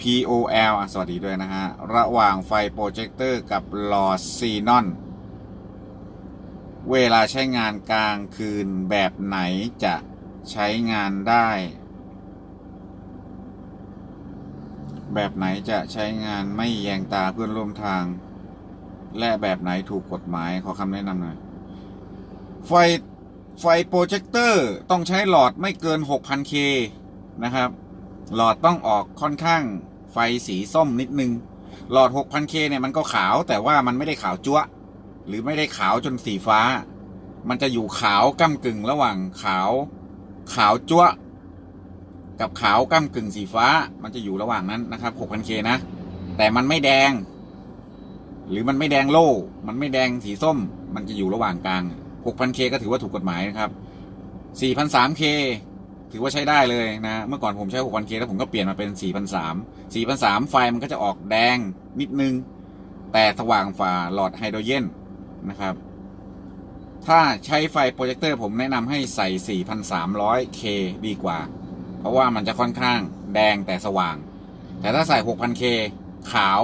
POL สวัสดีด้วยนะฮะ ระหว่างไฟโปรเจคเตอร์กับหลอดซีนอน เวลาใช้งานกลางคืนแบบไหนจะใช้งานได้ แบบไหนจะใช้งานไม่แยงตาเพื่อนร่วมทาง และแบบไหนถูกกฎหมายขอคำแนะนำหน่อย ไฟไฟโปรเจคเตอร์ต้องใช้หลอดไม่เกิน 6,000K นะครับ หลอดต้องออกค่อนข้าง ไฟสีส้มนิดนึง หลอด 6,000K เนี่ยมันก็ขาวแต่ว่ามันไม่ได้ขาวจั๊วหรือไม่ได้ขาวจนสีฟ้า มันจะอยู่ขาวก้ากึ่งระหว่างขาว ขาวจั๊วกับขาวก้ากึ่งสีฟ้า มันจะอยู่ระหว่างนั้นนะครับ 6,000K นะ แต่มันไม่แดง หรือมันไม่แดงโล่ มันไม่แดงสีส้ม มันจะอยู่ระหว่างกลาง 6,000K ก็ถือว่าถูกกฎหมายนะครับ 4,300K ถือว่าใช้ได้เลยนะ เมื่อก่อนผมใช้ 6,000K แล้วผมก็เปลี่ยนมาเป็น4,300 4,300ไฟมันก็จะออกแดงนิดนึง แต่สว่างฝ่าหลอดไฮโดรเจนนะครับ ถ้าใช้ไฟโปรเจคเตอร์ผมแนะนำให้ใส่ 4,300K ดีกว่า เพราะว่ามันจะค่อนข้างแดงแต่สว่าง แต่ถ้าใส่ 6,000K ขาว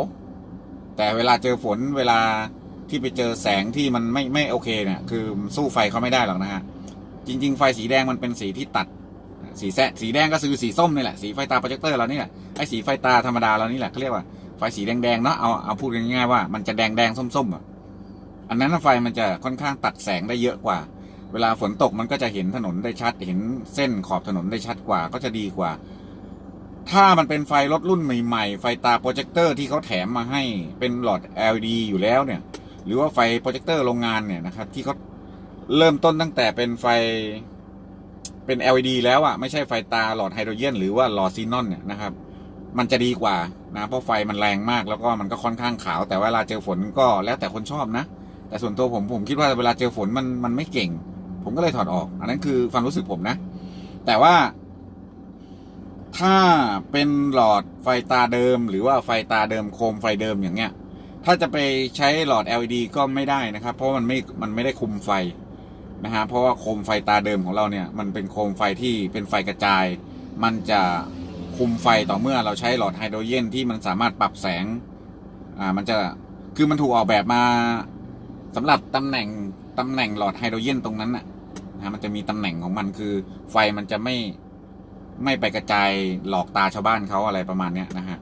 แต่เวลาเจอฝนเวลาที่ไปเจอแสงที่มันไม่ไม่โอเคเนี่ย คือสู้ไฟเขาไม่ได้หรอกนะฮะ จริง ๆ ไฟสีแดงมันเป็นสีที่ตัด สีแสสีแดงก็คือสีส้มนี่แหละสีไฟตาโปรเจคเตอร์เรานี่แหละไอ้สีไฟตาธรรมดาเรานี่แหละเขาเรียกว่าไฟสีแดงๆเนาะเอาเอาพูดง่ายๆว่ามันจะแดงแดงส้มๆอะอันนั้นไฟมันจะค่อนข้างตัดแสงได้เยอะกว่า เวลาฝนตกมันก็จะเห็นถนนได้ชัด เห็นเส้นขอบถนนได้ชัดกว่าก็จะดีกว่า ถ้ามันเป็นไฟรถรุ่นใหม่ๆ ไฟตาโปรเจคเตอร์ที่เขาแถมมาให้เป็นหลอด LED อยู่แล้วเนี่ย หรือว่าไฟโปรเจคเตอร์โรงงานเนี่ยนะครับที่เขาเริ่มต้นตั้งแต่เป็นไฟ เป็น LED แล้วอะไม่ใช่ไฟตาหลอดไฮโดรเจนหรือว่าหลอดซีนอนเนี่ยนะครับ มันจะดีกว่านะเพราะไฟมันแรงมากแล้วก็มันก็ค่อนข้างขาว แต่เวลาเจอฝนก็แล้วแต่คนชอบนะ แต่ส่วนตัวผมผมคิดว่าเวลาเจอฝนมันมันไม่เก่ง ผมก็เลยถอดออก อันนั้นคือความรู้สึกผมนะ แต่ว่า ถ้าเป็นหลอดไฟตาเดิม หรือว่าไฟตาเดิมโคมไฟเดิมอย่างเงี้ย ถ้าจะไปใช้หลอด LED ก็ไม่ได้นะครับ เพราะมันไม่มันไม่ได้คุมไฟ นะฮะเพราะว่าโคมไฟตาเดิมของเราเนี่ยมันเป็นโคมไฟที่เป็นไฟกระจาย มันจะคุมไฟต่อเมื่อเราใช้หลอดไฮโดรเจนที่มันสามารถปรับแสงอ่ามันจะคือมันถูกออกแบบมาสำหรับตำแหน่งตำแหน่งหลอดไฮโดรเจนตรงนั้นน่ะนะฮะมันจะมีตำแหน่งของมันคือไฟมันจะไม่ไม่ไปกระจายหลอกตาชาวบ้านเขาอะไรประมาณเนี้ยนะฮะ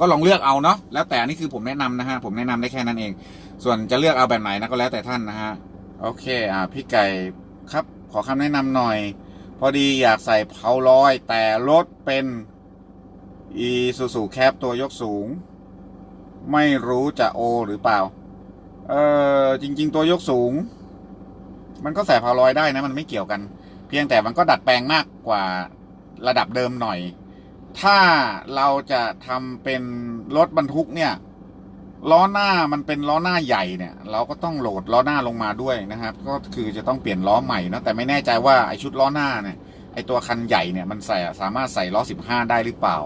ก็ลองเลือกเอาเนาะแล้วแต่อันนี่คือผมแนะนำนะฮะผมแนะนำได้แค่นั้นเอง ส่วนจะเลือกเอาแบบไหนนะก็แล้วแต่ท่านนะฮะ โอเคอ่าพี่ไก่ครับขอคำแนะนำหน่อย พอดีอยากใส่เผาลอย แต่รถเป็นอีซูซูแคปตัวยกสูง ไม่รู้จะโอ หรือเปล่า เออจริง ๆ ตัวยกสูง มันก็ใส่เผาลอยได้นะมันไม่เกี่ยวกัน เพียงแต่มันก็ดัดแปลงมากกว่าระดับเดิมหน่อย ถ้าเราจะทำเป็นรถบรรทุกเนี่ย ล้อหน้ามันเป็นล้อหน้าใหญ่เนี่ย เราก็ต้องโหลดล้อหน้าลงมาด้วยนะครับ ก็คือจะต้องเปลี่ยนล้อใหม่นะแต่ไม่แน่ใจว่าไอชุดล้อหน้าเนี่ยไอตัวคันใหญ่เนี่ยมันใส่สามารถใส่ล้อสิบห้าได้หรือเปล่า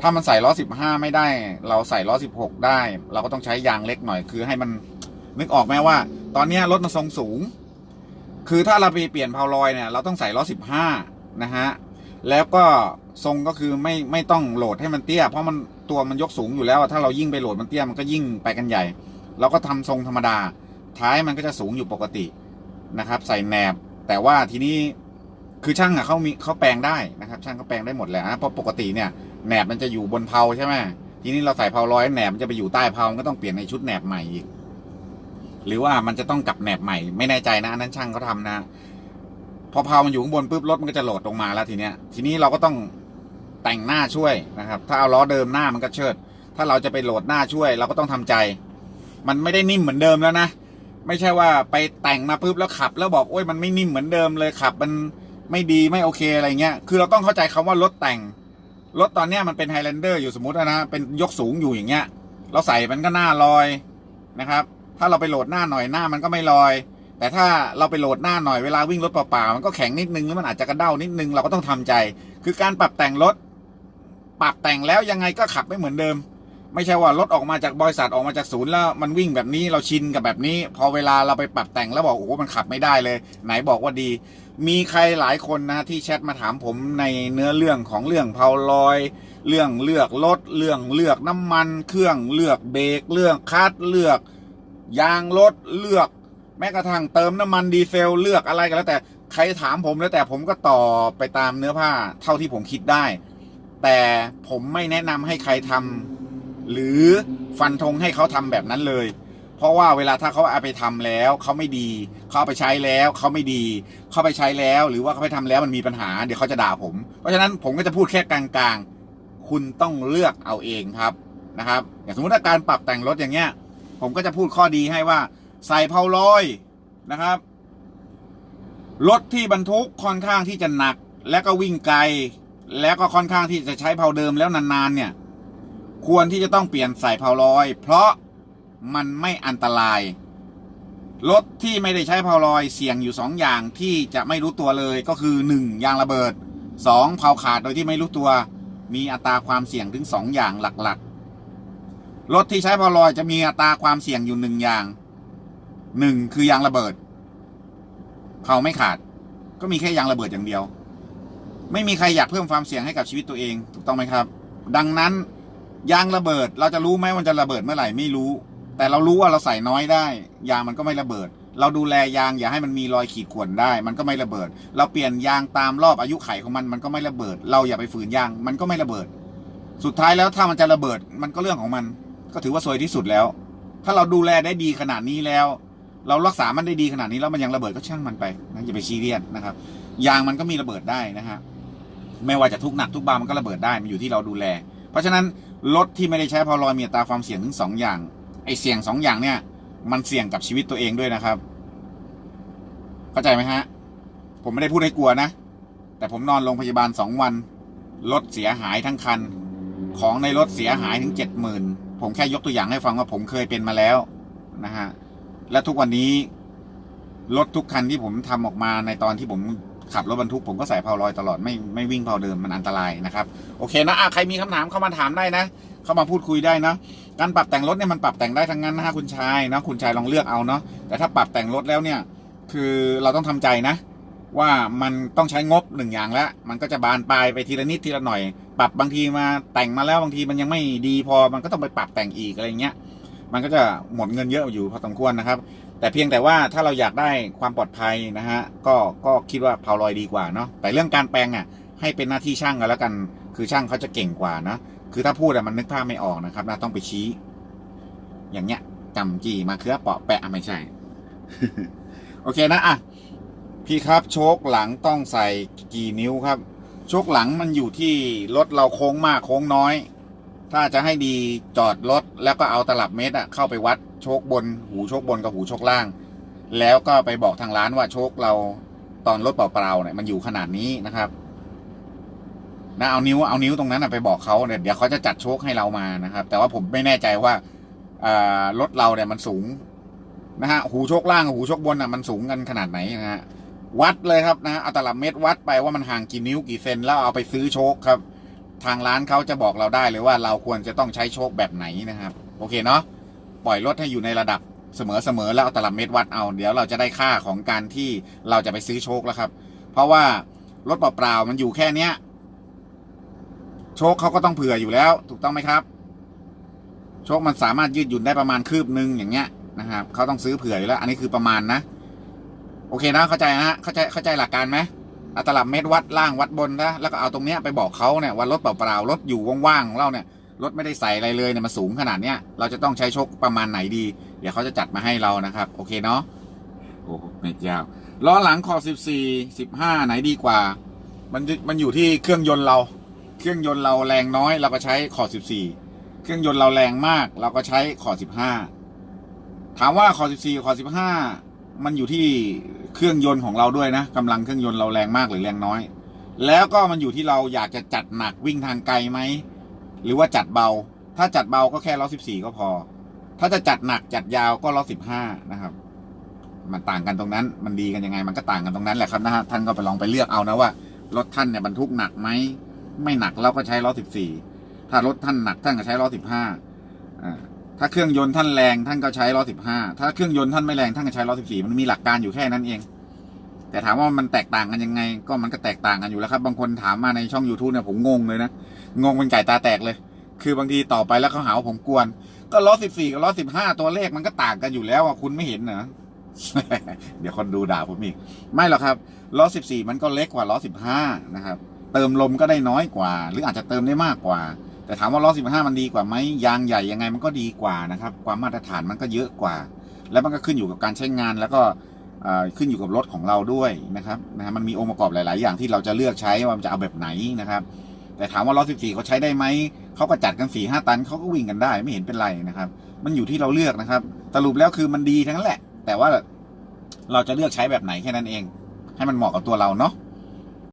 ถ้ามันใส่ล้อสิบห้าไม่ได้ เราใส่ล้อสิบหกได้ เราก็ต้องใช้ยางเล็กหน่อยคือให้มันนึกออกไหมว่า ตอนนี้รถมันทรงสูง คือถ้าเราไปเปลี่ยนเพาลอยเนี่ยเราต้องใส่ล้อสิบห้านะฮะแล้วก็ทรงก็คือไม่ไม่ต้องโหลดให้มันเตี้ย เพราะมัน ตัวมันยกสูงอยู่แล้ว ถ้าเรายิ่งไปโหลดมันเตี้ยมันก็ยิ่งไปกันใหญ่ เราก็ทำทรงธรรมดา ท้ายมันก็จะสูงอยู่ปกตินะครับ ใส่แหนบ แต่ว่าทีนี้คือช่างอะเขามีเขาแปลงได้นะครับ ช่างเขาแปลงได้หมดแหละเพราะปกติเนี่ยแหนบมันจะอยู่บนเพาใช่ไหมทีนี้เราใส่เพาร้อยแหนบมันจะไปอยู่ใต้เพามันก็ต้องเปลี่ยนในชุดแหนบใหม่อีกหรือว่ามันจะต้องกลับแหนบใหม่ไม่แน่ใจนะอันนั้นช่างเขาทำนะ พอเพามันอยู่ข้างบนปุ๊บรถมันก็จะโหลดลงมาแล้วทีเนี้ย ทีนี้เราก็ต้อง แต่งหน้าช่วยนะครับ ถ้าเอาล้อเดิมหน้ามันก็เชิด ถ้าเราจะไปโหลดหน้าช่วย เราก็ต้องทำใจ มันไม่ได้นิ่มเหมือนเดิมแล้วนะ ไม่ใช่ว่าไปแต่งมาปุ๊บแล้วขับ แล้วบอกโอ้ยมันไม่นิ่มเหมือนเดิมเลยขับ มันไม่ดีไม่โอเคอะไรเงี้ย คือเราต้องเข้าใจคำว่ารถแต่ง รถตอนเนี้ยมันเป็นไฮแลนเดอร์อยู่สมมตินะ เป็นยกสูงอยู่อย่างเงี้ย เราใส่มันก็หน้าลอยนะครับ ถ้าเราไปโหลดหน้าหน่อยหน้ามันก็ไม่ลอยแต่ถ้าเราไปโหลดหน้าหน่อยเวลาวิ่งรถเปล่าๆมันก็แข็งนิดนึงหรือมันอาจจะกระเด้านิดนึงเราก็ต้องทำใจ คือการปรับแต่งรถ ปรับแต่งแล้วยังไงก็ขับไม่เหมือนเดิม ไม่ใช่ว่ารถออกมาจากบริษัทออกมาจากศูนย์แล้วมันวิ่งแบบนี้เราชินกับแบบนี้ พอเวลาเราไปปรับแต่งแล้วบอกโอ้มันขับไม่ได้เลย ไหนบอกว่าดี มีใครหลายคนนะที่แชทมาถามผมในเนื้อเรื่องของเรื่องเพาลอย เรื่องเลือกรถเรื่องเลือกน้ำมัน เครื่องเลือกเบรกเรื่องคัดเลือกยางรถเลือก แม้กระทั่งเติมน้ำมันดีเซลเลือกอะไรก็แล้วแต่ใครถามผมแล้วแต่ผมก็ตอบไปตามเนื้อผ้าเท่าที่ผมคิดได้ แต่ผมไม่แนะนำให้ใครทำหรือฟันธงให้เขาทำแบบนั้นเลย เพราะว่าเวลาถ้าเขาเอาไปทำแล้วเขาไม่ดีเขาเอาไปใช้แล้วเขาไม่ดีเขาไปใช้แล้ว หรือว่าเขาไปทำแล้วมันมีปัญหาเดี๋ยวเขาจะด่าผม เพราะฉะนั้นผมก็จะพูดแค่กลางๆ คุณต้องเลือกเอาเองครับนะครับ อย่างสมมติถ้าการปรับแต่งรถอย่างเงี้ย ผมก็จะพูดข้อดีให้ว่า ใส่เพาลอยนะครับรถที่บรรทุกค่อนข้างที่จะหนัก และก็วิ่งไกล แล้วก็ค่อนข้างที่จะใช้เพาเดิมแล้วนานๆเนี่ย ควรที่จะต้องเปลี่ยนใส่เพาลอย เพราะมันไม่อันตราย รถที่ไม่ได้ใช้เพาลอยเสี่ยงอยู่สองอย่างที่จะไม่รู้ตัวเลยก็คือหนึ่งยางระเบิดสองเพาขาดโดยที่ไม่รู้ตัว มีอัตราความเสี่ยงถึงสองอย่างหลักๆ รถที่ใช้เพาลอยจะมีอัตราความเสี่ยงอยู่หนึ่งอย่างหนึ่งคือยางระเบิดเพาไม่ขาด ก็มีแค่ยางระเบิดอย่างเดียว ไม่มีใครอยากเพิ่มความเสี่ยงให้กับชีวิตตัวเองถูกต้องไหมครับ ดังนั้นยางระเบิดเราจะรู้ไหมมันจะระเบิดเมื่อไหร่ไม่รู้ แต่เรารู้ว่าเราใส่น้อยได้ ยางมันก็ไม่ระเบิด เราดูแลยางอย่าให้มันมีรอยขีดข่วนได้ มันก็ไม่ระเบิด เราเปลี่ยนยางตามรอบอายุไขของมันมันก็ไม่ระเบิด เราอย่าไปฝืนยางมันก็ไม่ระเบิด สุดท้ายแล้วถ้ามันจะระเบิดมันก็เรื่องของมัน ก็ถือว่าซวยที่สุดแล้ว ถ้าเราดูแลได้ดีขนาดนี้แล้ว เรารักษามันได้ดีขนาดนี้แล้วมันยังระเบิดก็ช่างมันไปนะอย่าไปซีเรียสนะครับยางมันก็มีระเบิดได้นะฮะ ไม่ว่าจะทุกหนักทุกเบามันก็ระเบิดได้มันอยู่ที่เราดูแล เพราะฉะนั้นรถที่ไม่ได้ใช้พอลอยมีตาความเสี่ยงถึงสองอย่างไอเสี่ยงสองอย่างเนี่ย มันเสี่ยงกับชีวิตตัวเองด้วยนะครับ เข้าใจไหมฮะ ผมไม่ได้พูดให้กลัวนะ แต่ผมนอนโรงพยาบาลสองวันรถเสียหายทั้งคัน ของในรถเสียหายถึงเจ็ดหมื่นผมแค่ยกตัวอย่างให้ฟังว่าผมเคยเป็นมาแล้วนะฮะและทุกวันนี้รถทุกคันที่ผมทำออกมาในตอนที่ผม ขับรถบรรทุกผมก็ใส่เพาลอยตลอดไม่ไม่วิ่งเพาเดิมมันอันตรายนะครับ โอเคนะอะใครมีคำถามเข้ามาถามได้นะ เข้ามาพูดคุยได้นะการปรับแต่งรถเนี่ยมันปรับแต่งได้ทั้งนั้นนะฮะคุณชายนะคุณชายลองเลือกเอาเนาะแต่ถ้าปรับแต่งรถแล้วเนี่ย คือเราต้องทำใจนะ ว่ามันต้องใช้งบหนึ่งอย่างแล้วมันก็จะบานปลายไปทีละนิดทีละหน่อย ปรับบางทีมาแต่งมาแล้วบางทีมันยังไม่ดีพอมันก็ต้องไปปรับแต่งอีกอะไรเงี้ยมันก็จะหมดเงินเยอะอยู่พอสมควรนะครับ แต่เพียงแต่ว่าถ้าเราอยากได้ความปลอดภัยนะฮะก็ก็คิดว่าเพาลอยดีกว่าเนาะแต่เรื่องการแปลงอะให้เป็นหน้าที่ช่างกันแล้วกัน คือช่างเขาจะเก่งกว่านะคือถ้าพูดอะมันนึกภาพไม่ออกนะครับนะต้องไปชี้ อย่างเงี้ยจำจีมาเคือเปาะแปะอะไม่ใช่ โอเคนะอะพี่ครับโชคหลังต้องใส่กี่นิ้วครับ โชคหลังมันอยู่ที่รถเราโค้งมากโค้งน้อย ถ้าจะให้ดีจอดรถแล้วก็เอาตลับเมตรอะเข้าไปวัดโชคบน หูโชคบนกับหูโชคล่าง แล้วก็ไปบอกทางร้านว่าโชคเราตอนรถเปล่าๆเนี่ยมันอยู่ขนาดนี้นะครับนะเอานิ้วเอานิ้วตรงนั้นนะไปบอกเขาเนี่ยเดี๋ยวเขาจะจัดโชคให้เรามานะครับ แต่ว่าผมไม่แน่ใจว่าอรถเราเนี่ยมันสูงนะฮะหูโชคล่างกับหูโชคบนอะมันสูงกันขนาดไหนนะฮะวัดเลยครับนะฮะเอาตลับเมตรวัดไปว่ามันห่างกี่นิ้วกี่เซนแล้วเอาไปซื้อโชคครับ ทางร้านเขาจะบอกเราได้เลยว่าเราควรจะต้องใช้โชคแบบไหนนะครับ โอเคเนาะปล่อยรถให้อยู่ในระดับเสมอๆแล้วเอาตลับเมตรวัดเอา เดี๋ยวเราจะได้ค่าของการที่เราจะไปซื้อโชคแล้วครับ เพราะว่ารถเปล่าๆมันอยู่แค่เนี้ย โชคเขาก็ต้องเผื่ออยู่แล้ว ถูกต้องไหมครับ โชคมันสามารถยืดหยุ่นได้ประมาณคืบหนึ่งอย่างเงี้ยนะครับเขาต้องซื้อเผื่ออยู่แล้ว อันนี้คือประมาณนะ โอเคนะเข้าใจนะฮะเข้าใจเข้าใจหลักการไหม เอาตลับเมตรวัดล่างวัดบนนะแล้วก็เอาตรงเนี้ยไปบอกเขาเนี่ยว่ารถเปล่าๆรถอยู่ว่างๆของเราเนี่ยรถไม่ได้ใส่อะไรเลยเนี่ยมันสูงขนาดเนี้ยเราจะต้องใช้ชคประมาณไหนดี เดี๋ยวเขาจะจัดมาให้เรานะครับ โอเคเนาะโอ้โหเม็ดยาวล้อหลังขอบสิบสี่สิบห้าไหนดีกว่า มันมันอยู่ที่เครื่องยนต์เรา เครื่องยนต์เราแรงน้อยเราก็ใช้ขอบสิบสี่เครื่องยนต์เราแรงมาก เราก็ใช้ขอบสิบห้าถามว่าขอบสิบสี่ขอบสิบห้า มันอยู่ที่เครื่องยนต์ของเราด้วยนะกำลังเครื่องยนต์เราแรงมากหรือแรงน้อย แล้วก็มันอยู่ที่เราอยากจะจัดหนักวิ่งทางไกลไหมหรือว่าจัดเบา ถ้าจัดเบาก็แค่ล้อสิบสี่ก็พอ ถ้าจะจัดหนักจัดยาวก็ล้อสิบห้านะครับ มันต่างกันตรงนั้น มันดีกันยังไง มันก็ต่างกันตรงนั้นแหละครับนะฮะท่านก็ไปลองไปเลือกเอานะว่ารถท่านเนี่ยบรรทุกหนักไหมไม่หนักเราก็ใช้ล้อสิบสี่ถ้ารถท่านหนักท่านก็ใช้ล้อสิบห้าอ่า ถ้าเครื่องยนต์ท่านแรงท่านก็ใช้ล้อสิบห้าถ้าเครื่องยนต์ท่านไม่แรงท่านก็ใช้ล้อสิบสี่มันมีหลักการอยู่แค่นั้นเอง แต่ถามว่ามันแตกต่างกันยังไง ก็มันก็แตกต่างกันอยู่แล้วครับ บางคนถามมาในช่อง YouTube เนี่ยผมงงเลยนะ งงเป็นไก่ตาแตกเลย คือบางทีต่อไปแล้วเขาหาว่าผมกวน ก็ล้อสิบสี่กับล้อสิบห้าตัวเลขมันก็ต่างกันอยู่แล้วอะคุณไม่เห็นเหรอเดี๋ยวคนดูด่าผมอีก ไม่หรอกครับล้อสิบสี่มันก็เล็กกว่าล้อสิบห้านะครับ เติมลมก็ได้น้อยกว่า หรืออาจจะเติมได้มากกว่า แต่ถามว่าล้อสิบห้ามันดีกว่าไหมยางใหญ่ยังไงมันก็ดีกว่านะครับ ความมาตรฐานมันก็เยอะกว่า แล้วมันก็ขึ้นอยู่กับการใช้งานแล้วก็ขึ้นอยู่กับรถของเราด้วยนะครับนะฮะมันมีองค์ประกอบหลาย ๆ อย่างที่เราจะเลือกใช้ว่ามันจะเอาแบบไหนนะครับ แต่ถามว่าล้อ14เขาใช้ได้ไหมเขาก็จัดกัน4ี่ห้าตันเขาก็วิ่งกันได้ไม่เห็นเป็นไรนะครับ มันอยู่ที่เราเลือกนะครับสรุปแล้วคือมันดีทั้งนั้นแหละ แต่ว่าเราจะเลือกใช้แบบไหนแค่นั้นเอง ให้มันเหมาะกับตัวเราเนาะ